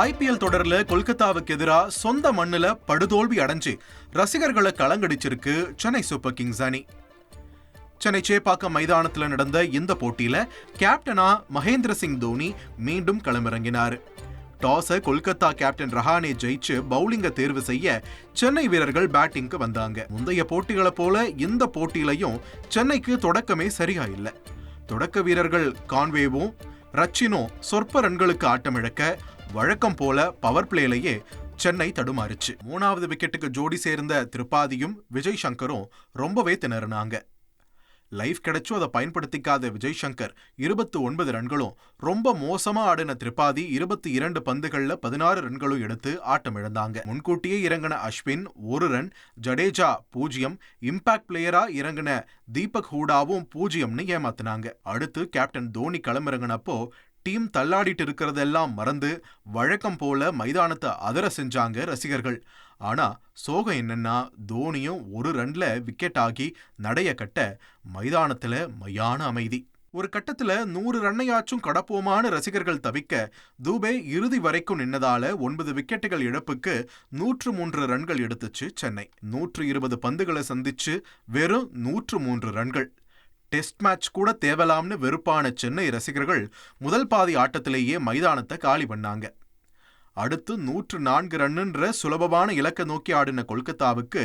IPL தொடரில் கொல்கத்தாவுக்கு எதிராக சொந்த மண்ணில் படுதோல்வி அடைஞ்சு ரசிகர்களை கலங்கடிச்சிருக்கு சென்னை சூப்பர் கிங்ஸ் அணி. சென்னை சேப்பாக்கம் மைதானத்தில் நடந்த இந்த போட்டியில் கேப்டனா மகேந்திர சிங் தோனி மீண்டும் களமிறங்கினார். டாஸை கொல்கத்தா கேப்டன் ரஹானே ஜெயிச்சு பவுலிங்கை தேர்வு செய்ய சென்னை வீரர்கள் பேட்டிங்க்கு வந்தாங்க. முந்தைய போட்டிகளை போல இந்த போட்டியிலையும் சென்னைக்கு தொடக்கமே சரியா இல்லை தொடக்க வீரர்கள் கான்வேவும் ரச்சினும் சொற்ப ரன்களுக்கு ஆட்டமிழக்க வழக்கம் போல பவர் பிளேலையே சென்னை தடுமாறுச்சு. மூணாவது விக்கெட்டுக்கு ஜோடி சேர்ந்த திரிபாதியும் விஜய் சங்கரும் ரொம்பவே திணறினாங்க. லைஃப் கிடைச்சும் அதை பயன்படுத்திக்காத விஜய் சங்கர் இருபத்தி ஒன்பது ரன்களும் ரொம்ப மோசமா ஆடின திரிபாதி இருபத்தி இரண்டு பந்துகளில் பதினாறு ரன்களும் எடுத்து ஆட்டம் இழந்தாங்க. முன்கூட்டியே இறங்கின அஸ்வின் ஒரு ரன் ஜடேஜா பூஜ்ஜியம் இம்பாக்ட் பிளேயரா இறங்கின தீபக் ஹூடாவும் பூஜ்ஜியம்னு ஏமாத்தினாங்க. அடுத்து கேப்டன் தோனி களமிறங்கினப்போ டீம் தள்ளாடிட்டு இருக்கிறதெல்லாம் மறந்து வழக்கம் போல மைதானத்தை அதர செஞ்சாங்க ரசிகர்கள். ஆனா சோகம் என்னன்னா தோனியும் ஒரு ரன்ல விக்கெட் ஆகி நடைய கட்ட மைதானத்துல மையான அமைதி. ஒரு கட்டத்துல நூறு ரன்னையாச்சும் கடப்போமான ரசிகர்கள் தவிக்க தூபே இறுதி வரைக்கும் நின்னதால ஒன்பது விக்கெட்டுகள் இழப்புக்கு நூற்று மூன்று ரன்கள் எடுத்துச்சு சென்னை. நூற்று இருபது பந்துகளை சந்திச்சு வெறும் நூற்று மூன்று ரன்கள். டெஸ்ட் மேட்ச் கூட தேவலாம்னு வெறுப்பான சென்னை ரசிகர்கள் முதல் பாதி ஆட்டத்திலேயே மைதானத்தை காலி பண்ணாங்க. அடுத்து நூற்று நான்கு ரன்னுன்ற சுலபமான இலக்கை நோக்கி ஆடின கொல்கத்தாவுக்கு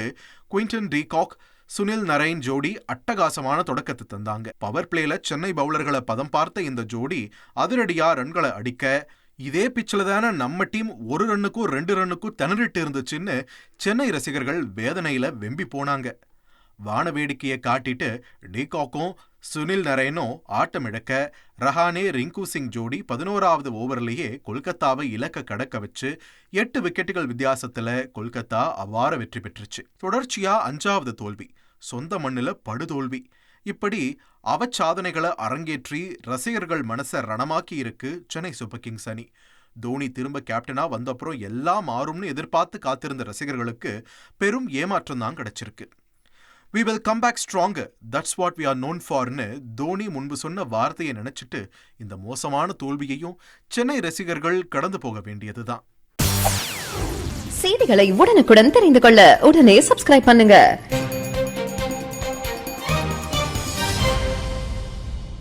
Quinton de Kock Sunil Narine ஜோடி அட்டகாசமான தொடக்கத்தை தந்தாங்க. பவர் பிளேல சென்னை பவுலர்களை பதம் பார்த்த இந்த ஜோடி அதிரடியா ரன்களை அடிக்க இதே பிச்சில் தானே நம்ம டீம் ஒரு ரன்னுக்கும் ரெண்டு ரன்னுக்கும் திணறிட்டு இருந்துச்சுன்னு சென்னை ரசிகர்கள் வேதனையில வெம்பி போனாங்க. வான வேடிக்கையை காட்டிட்டு டீகாக்கும் சுனில் நரேனும் ஆட்டமிழக்க ரஹானே ரிங்கு சிங் ஜோடி பதினோராவது ஓவரிலேயே கொல்கத்தாவை இலக்க கடக்க வச்சு எட்டு விக்கெட்டுகள் வித்தியாசத்துல கொல்கத்தா அவ்வாற வெற்றி பெற்றுச்சு. தொடர்ச்சியா அஞ்சாவது தோல்வி சொந்த மண்ணுல படுதோல்வி. இப்படி அவச்சாதனைகளை அரங்கேற்றி ரசிகர்கள் மனசை ரணமாக்கி இருக்கு சென்னை சூப்பர் கிங்ஸ் அணி. தோனி திரும்ப கேப்டனா வந்தப்புறம் எல்லாம் மாறும்னு எதிர்பார்த்து காத்திருந்த ரசிகர்களுக்கு பெரும் ஏமாற்றம் தான் கிடைச்சிருக்கு. We will come back stronger that's what we are known ஃபார்னு Dhoni முன்பு சொன்ன வார்த்தையை நினைச்சிட்டு இந்த மோசமான தோல்வியையும் சென்னை ரசிகர்கள் கடந்து போக வேண்டியதுதான். செய்திகளை உடனுக்குடன் தெரிந்து கொள்ள உடனே சப்ஸ்கிரைப் பண்ணுங்க.